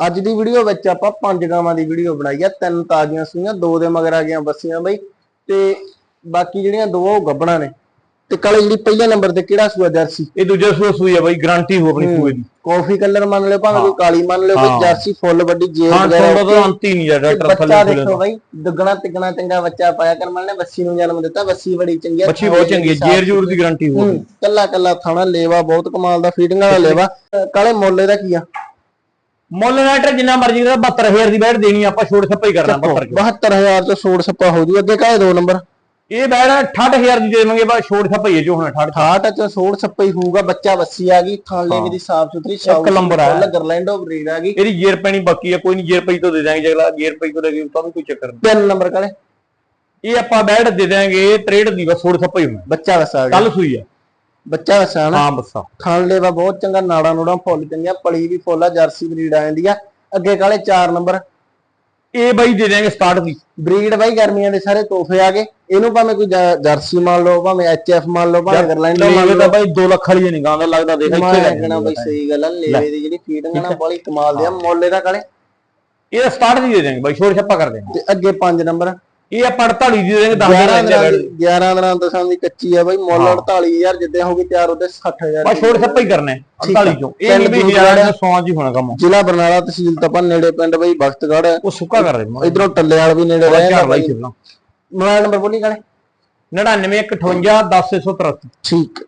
ਅੱਜ ਦੀ ਵੀਡੀਓ ਵਿੱਚ ਆਪਾਂ ਪੰਜ ਗਾਵਾਂ ਦੀ ਵੀਡੀਓ ਬਣਾਈ ਆ ਤਿੰਨ ਤਾਜ਼ੀਆਂ ਸੂਈਆਂ ਦੋ ਦੇ ਮਗਰ ਆ ਗਈਆਂ ਬੱਸੀਆਂ ਬਈ ਤੇ ਬਾਕੀ ਜਿਹੜੀਆਂ ਦੋ ਉਹ ਗੱਬਣਾ ਨੇ। ਤੇ ਕਾਲੇ ਜਿਹੜੀ ਪਹਿਲੇ ਨੰਬਰ ਤੇ ਕਿਹੜਾ ਸੂਆ ਜਰਸੀ? ਇਹ ਦੂਜਾ ਸੂਆ ਸੂਈ ਆ ਬਾਈ ਗਾਰੰਟੀ ਹੋ ਆਪਣੀ ਸੂਏ ਦੀ। ਕਾਫੀ ਕਲਰ ਮੰਨ ਲਿਓ ਭਾਵੇਂ ਕੋਈ ਕਾਲੀ ਮੰਨ ਲਿਓ ਕੋਈ ਹਾਂ। ਜਰਸੀ ਫੁੱਲ ਵੱਡੀ ਹਾਂ ਵਗੈਰਾ ਸੋਡਾ ਤਾਂ ਅੰਤ ਹੀ ਨਹੀਂ ਤੇ ਡਾਕਟਰ ਬੱਚਾ ਥੱਲੇ ਦੇਖੋ ਬਾਈ ਦੁੱਗਣਾ ਤਿੱਗਣਾ ਚੰਗਾ ਬੱਚਾ ਪਾਇਆ ਕਰਮਲ ਨੇ ਬੱਸੀ ਨੂੰ ਜਨਮ ਦਿੱਤਾ ਬੱਸੀ ਬੜੀ ਚੰਗੀ ਆ ਬੱਚੀ ਬਹੁਤ ਚੰਗੀ ਹੈ ਜੇਰ ਜੂਰ ਦੀ ਗਾਰੰਟੀ ਹੋ ਹੂੰ, ਕੱਲਾ ਕੱਲਾ ਥਾਣਾ ਲੇਵਾ ਬਹੁਤ ਕਮਾਲ ਦਾ ਫੀਡਿੰਗ ਵਾਲਾ ਲੇਵਾ। ਕਾਲੇ ਮੁੱਲ ਇਹਦਾ ਕੀ ਆ? ਮੁੱਲ ਨਾਟਰ ਜਿੰਨਾ ਮਰਜ਼ੀ ਦਾ 72000 ਦੀ ਬੈਠ ਦੇਣੀ ਆਪਾਂ ਛੋੜ ਛੱਪਾ ਹੀ ਕਰਨਾ 72 ਚ 72000 ਤੋਂ ਸੋੜ ਸੱਪਾ ਹੋ ਜੂ ਅੱਗੇ ਕਾਲੇ ਦੋ ਨੰਬਰ? ਇਹ ਬੈਠ 68000 ਦੀ ਦੇ ਦੇਵਾਂਗੇ ਬਾ ਛੋੜ ਛੱਪਾ ਹੀ ਹੈ ਜੋ ਹੁਣ 68 68 ਚ ਸੋੜ ਸੱਪਾ ਹੀ ਹੋਊਗਾ ਬੱਚਾ ਬੱਸੀ ਆ ਗਈ ਥਾਲੇ ਵੀ ਦੀ ਸਾਫ਼ ਸੁਥਰੀ ਸ਼ਾਉ ਨੰਬਰ ਆ। ਗਰਲੈਂਡੋ ਬਰੀਡ ਆ ਗਈ। ਇਹਦੀ ਜੇਰ ਪੈਣੀ ਬਾਕੀ ਆ ਕੋਈ ਨਹੀਂ ਜੇਰ ਪਈ ਤੋਂ ਦੇ ਦਾਂਗੇ ਜਗਲਾ ਜੇਰ ਪਈ ਤੋਂ ਲੱਗੀ ਤਾਂ ਵੀ ਕੋਈ ਚੱਕਰ ਨਹੀਂ ਤਿੰਨ ਨੰਬਰ ਕਾਲੇ ਇਹ ਆਪਾਂ ਬੈਠ ਦੇ ਦਾਂਗੇ 63 ਦੀ ਬਸ ਛੋੜ ਛੱਪਾ ਹੀ ਹੋਣਾ। ਬੱਚਾ ਵਸਾ ਗਿਆ। ਕੱਲ ਸੂਈ ਆ। ਬੱਚਾ ਵਸਾ ਨਾ ਹਾਂ ਬੱਸਾ। ਖਾਣ ਲੇਵਾ ਬਹੁਤ ਚੰਗਾ ਨਾੜਾ ਨੂੜਾ ਫੁੱਲ ਚੰਗੀਆਂ ਪਲੀ ਵੀ ਫੁੱਲ ਆ ਜਰਸੀ ਬਰੀਡ ਆ ਜਾਂਦੀ ਆ। ਅੱਗੇ ਕਾਲੇ 4 ਨੰਬਰ। ਇਹ ਬਾਈ ਦੇ ਦਾਂਗੇ ਸਟਾਰਟ ਦੀ ਬਰੀਡ ਬਾਈ ਗਰਮੀਆਂ ਦੇ ਸਾਰੇ ਤੋਹਫੇ ਆ ਗਏ। ਇਹਨੂੰ ਭਾਵੇਂ ਕੋਈ ਜਰਸੀ ਮੰਨ ਲਓ ਭਾਵੇਂ ਐਚਐਫ ਮੰਨ ਲਓ ਭਾਵੇਂ ਗਰਲੈਂਡੋ ਮੰਨ ਲਓ ਤਾਂ ਬਾਈ 2 ਲੱਖ ਵਾਲੀ ਨਹੀਂ ਗਾਉਂਦਾ ਲੱਗਦਾ ਦੇਖ ਇੱਥੇ ਲੈ ਕਹਿਣਾ ਬਈ ਸਹੀ ਗੱਲ ਆ ਲੇਵੇ ਦੀ ਜਿਹੜੀ ਫੀਡਿੰਗ ਆ ਨਾ ਬੜੀ ਕਮਾਲ ਦੀ ਆ ਮੁੱਲ ਇਹਦਾ ਕਾਲੇ ਇਹ ਸਟਾਰਟ ਦੀ ਦੇ ਦਾਂਗੇ ਬਾਈ ਛੋੜ ਛੱਪਾ ਕਰ ਦੇਂਗੇ ਤੇ ਅੱਗੇ 5 ਨੰਬਰ। ਇਹ ਆਪਾਂ 48 ਦੀ ਦੇ ਦਾਂਗੇ 10 11 ਦਿਨ ਦਿਨਾਂ ਦੇ ਦੀ। 11 ਦਿਨਾਂ ਦਸਾਂ ਦੀ ਕੱਚੀ ਆ ਬਾਈ ਮੁੱਲ 48000 ਜਿੱਦੇ ਹੋਗੇ ਤਿਆਰ ਉਹਦੇ 60000 ਬਸ ਛੋੜ ਛੱਪਾ ਹੀ ਕਰਨਾ ਹੈ 48 ਚੋਂ। ਇਹ ਨਹੀਂ ਵੀ ਪਿੰਡ ਹਜ਼ਾਰਾਂ ਦਾ 100 ਜੀ ਹੋਣਾ ਕੰਮ। ਜ਼ਿਲ੍ਹਾ ਬਰਨਾਲਾ ਤਹਿਸੀਲ ਤਪਾ ਨੇੜੇ ਪਿੰਡ ਬਈ ਬਖਤਗੜ੍ਹ। ਉਹ ਸੁੱਕਾ ਕਰ ਰਹੇ ਇਧਰੋਂ ਟੱਲੇਵਾਲ ਵੀ ਨੇੜੇ ਬਾਈ ਬਾਈ ਕਿੰਨਾ ਮੋਬਾਈਲ ਨੰਬਰ ਬੋਲੀ ਕਾਲੇ 99 158 10 183 ਠੀਕ।